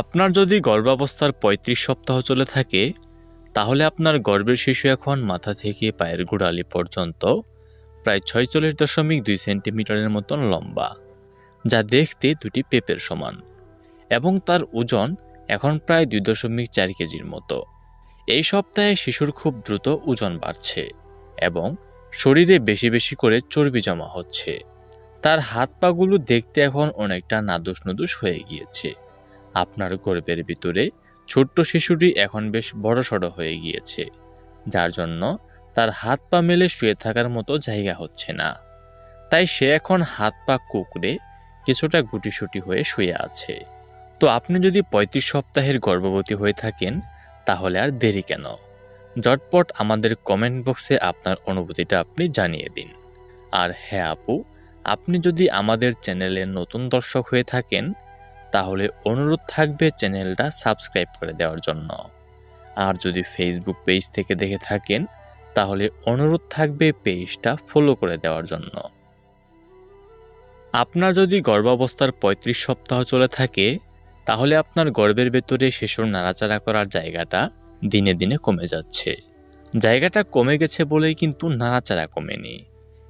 আপনার যদি গর্ভাবস্থার পঁয়ত্রিশ সপ্তাহ চলে থাকে, তাহলে আপনার গর্ভের শিশু এখন মাথা থেকে পায়ের গোড়ালি পর্যন্ত প্রায় ছয়চল্লিশ দশমিক দুই সেন্টিমিটারের মতন লম্বা, যা দেখতে দুটি পেপের সমান এবং তার ওজন এখন প্রায় দুই দশমিক চার কেজির মতো। এই সপ্তাহে শিশুর খুব দ্রুত ওজন বাড়ছে এবং শরীরে বেশি বেশি করে চর্বি জমা হচ্ছে। তার হাত পাগুলো দেখতে এখন অনেকটা নাদুস নুদুস হয়ে গিয়েছে। আপনার গর্ভের ভিতরে ছোট্ট শিশুটি এখন বেশ বড়সড় হয়ে গিয়েছে, যার জন্য তার হাত পা মেলে শুয়ে থাকার মতো জায়গা হচ্ছে না। তাই সে এখন হাত পা কুকড়ে কিছুটা গুটিসুটি হয়ে শুয়ে আছে। তো আপনি যদি পঁয়ত্রিশ সপ্তাহের গর্ভবতী হয়ে থাকেন, তাহলে আর দেরি কেন? জটপট আমাদের কমেন্ট বক্সে আপনার অনুভূতিটা আপনি জানিয়ে দিন। আর হ্যাঁ আপু, আপনি যদি আমাদের চ্যানেলের নতুন দর্শক হয়ে থাকেন তাহলে অনুরোধ থাকবে চ্যানেলটা সাবস্ক্রাইব করে দেওয়ার জন্য। আর যদি ফেসবুক পেজ থেকে দেখে থাকেন, তাহলে অনুরোধ থাকবে পেজটা ফলো করে দেওয়ার জন্য। আপনার যদি গর্ভাবস্থার পঁয়ত্রিশ সপ্তাহ চলে থাকে, তাহলে আপনার গর্ভের ভেতরে শিশুর নাড়াচাড়া করার জায়গাটা দিনে দিনে কমে যাচ্ছে। জায়গাটা কমে গেছে বলেই কিন্তু নাড়াচাড়া কমেনি।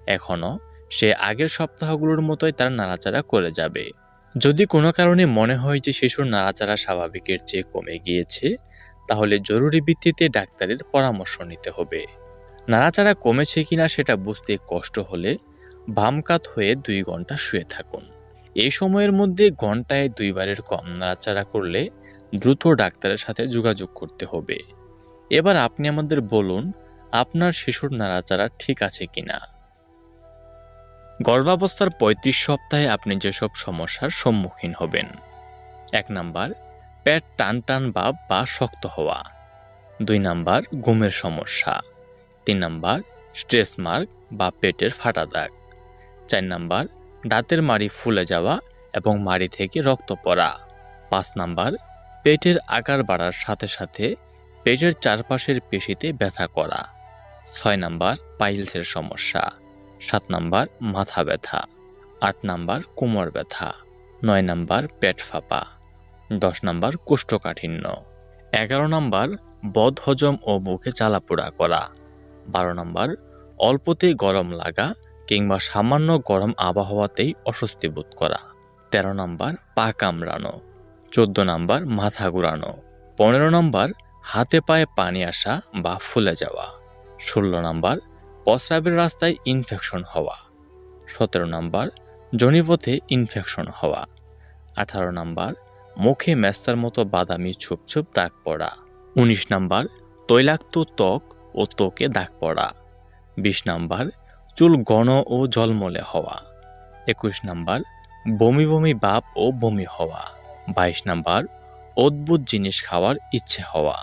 এখনও সে আগের সপ্তাহগুলোর মতোই তার নাড়াচাড়া করে যাবে। যদি কোনো কারণে মনে হয় যে শিশুর নাড়াচাড়া স্বাভাবিকের চেয়ে কমে গিয়েছে, তাহলে জরুরি ভিত্তিতে ডাক্তারের পরামর্শ নিতে হবে। নাড়াচাড়া কমেছে কিনা সেটা বুঝতে কষ্ট হলে বাম কাত হয়ে দুই ঘণ্টা শুয়ে থাকুন। এই সময়ের মধ্যে ঘন্টায় দুইবারের কম নাড়াচাড়া করলে দ্রুত ডাক্তারের সাথে যোগাযোগ করতে হবে। এবার আপনি আমাদের বলুন, আপনার শিশুর নাড়াচাড়া ঠিক আছে কিনা? গর্ভাবস্থার পঁয়ত্রিশ সপ্তাহে আপনি যেসব সমস্যার সম্মুখীন হবেন। এক নাম্বার, পেট টান টান ভাব বা শক্ত হওয়া। দুই নাম্বার, ঘুমের সমস্যা। তিন নাম্বার, স্ট্রেস মার্ক বা পেটের ফাটা দাগ। চার নাম্বার, দাঁতের মাড়ি ফুলে যাওয়া এবং মাড়ি থেকে রক্ত পড়া। পাঁচ নাম্বার, পেটের আকার বাড়ার সাথে সাথে পেটের চারপাশের পেশিতে ব্যথা করা। ছয় নাম্বার, পাইলসের সমস্যা। সাত নাম্বার মাথা ব্যথা, আট নাম্বার কোমর ব্যথা, নয় নাম্বার পেট ফাঁপা, দশ নাম্বার কোষ্ঠকাঠিন্য, এগারো নাম্বার বদ হজম ও বুকে জ্বালাপোড়া করা, বারো নাম্বার অল্পতে গরম লাগা কিংবা সামান্য গরম আবহাওয়াতেই অস্বস্তি বোধ করা, তেরো নাম্বার পা কামড়ানো, চোদ্দ নাম্বার মাথা ঘুরানো, পনেরো নাম্বার হাতে পায়ে পানি আসা বা ফুলে যাওয়া, ষোলো নাম্বার প্রস্রাবের রাস্তায় ইনফেকশন হওয়া। সতেরো নাম্বার জনিপথে ইনফেকশন হওয়া। আঠারো নাম্বার, মুখে মেস্তার মতো বাদামি ছুপ ছুপ দাগ পড়া। উনিশ নাম্বার, তৈলাক্ত ত্বক ও ত্বকে দাগ পড়া। বিশ নাম্বার, চুল ঘন ও জলমলে হওয়া। একুশ নাম্বার, বমি বমি বাপ ও বমি হওয়া। বাইশ নাম্বার, অদ্ভুত জিনিস খাওয়ার ইচ্ছে হওয়া।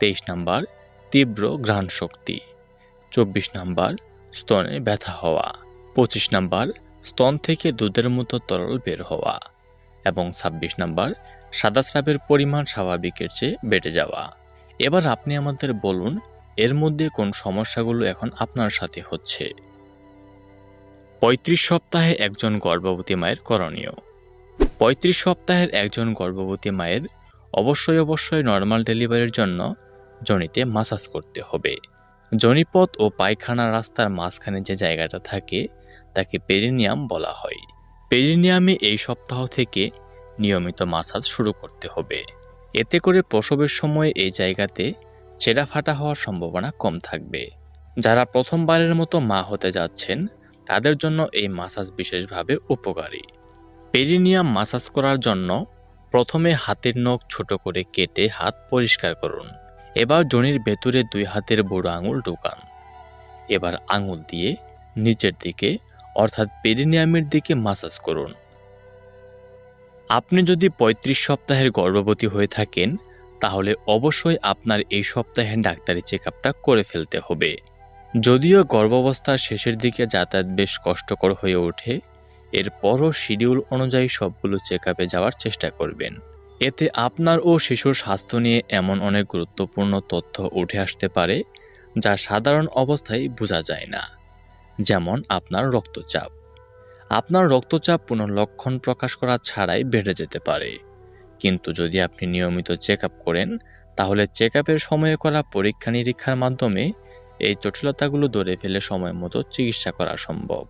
তেইশ নাম্বার, তীব্র ঘ্রাণ শক্তি চব্বিশ নাম্বার স্তনে ব্যথা হওয়া, পঁচিশ নাম্বার স্তন থেকে দুধের মতো তরল বের হওয়া এবং ছাব্বিশ নাম্বার সাদা স্রাবের পরিমাণ স্বাভাবিকের চেয়ে বেড়ে যাওয়া। এবার আপনি আমাদের বলুন, এর মধ্যে কোন সমস্যাগুলো এখন আপনার সাথে হচ্ছে? পঁয়ত্রিশ সপ্তাহে একজন গর্ভবতী মায়ের করণীয়। পঁয়ত্রিশ সপ্তাহের একজন গর্ভবতী মায়ের অবশ্যই অবশ্যই নর্মাল ডেলিভারির জন্য জনিতে মাসাজ করতে হবে। জনিপথ ও পায়খানা রাস্তার মাঝখানে যে জায়গাটা থাকে, তাকে পেরিনিয়াম বলা হয়। পেরিনিয়ামে এই সপ্তাহ থেকে নিয়মিত মাসাজ শুরু করতে হবে। এতে করে প্রসবের সময় এই জায়গাতে ছেঁড়া ফাটা হওয়ার সম্ভাবনা কম থাকবে। যারা প্রথমবারের মতো মা হতে যাচ্ছেন, তাদের জন্য এই মাসাজ বিশেষভাবে উপকারী। পেরিনিয়াম মাসাজ করার জন্য প্রথমে হাতের নখ ছোট করে কেটে হাত পরিষ্কার করুন। এবার জনির ভেতরে দুই হাতের বুড়ো আঙুল ঢোকান। এবার আঙুল দিয়ে নিচের দিকে, অর্থাৎ পেরিনিয়ামের দিকে মাসাজ করুন। আপনি যদি ৩৫ সপ্তাহের গর্ভবতী হয়ে থাকেন, তাহলে অবশ্যই আপনার এই সপ্তাহে ডাক্তারি চেক করে ফেলতে হবে। যদিও গর্ভাবস্থার শেষের দিকে যাতায়াত বেশ কষ্টকর হয়ে ওঠে, এরপরও শিডিউল অনুযায়ী সবগুলো চেক যাওয়ার চেষ্টা করবেন। এতে আপনার ও শিশুর স্বাস্থ্য নিয়ে এমন অনেক গুরুত্বপূর্ণ তথ্য উঠে আসতে পারে, যা সাধারণ অবস্থায় বোঝা যায় না। যেমন আপনার রক্তচাপ। আপনার রক্তচাপ কোনো লক্ষণ প্রকাশ করা ছাড়াই বেড়ে যেতে পারে। কিন্তু যদি আপনি নিয়মিত চেক করেন, তাহলে চেক সময়ে করা পরীক্ষা নিরীক্ষার মাধ্যমে এই জটিলতাগুলো ধরে ফেলে সময় মতো চিকিৎসা করা সম্ভব।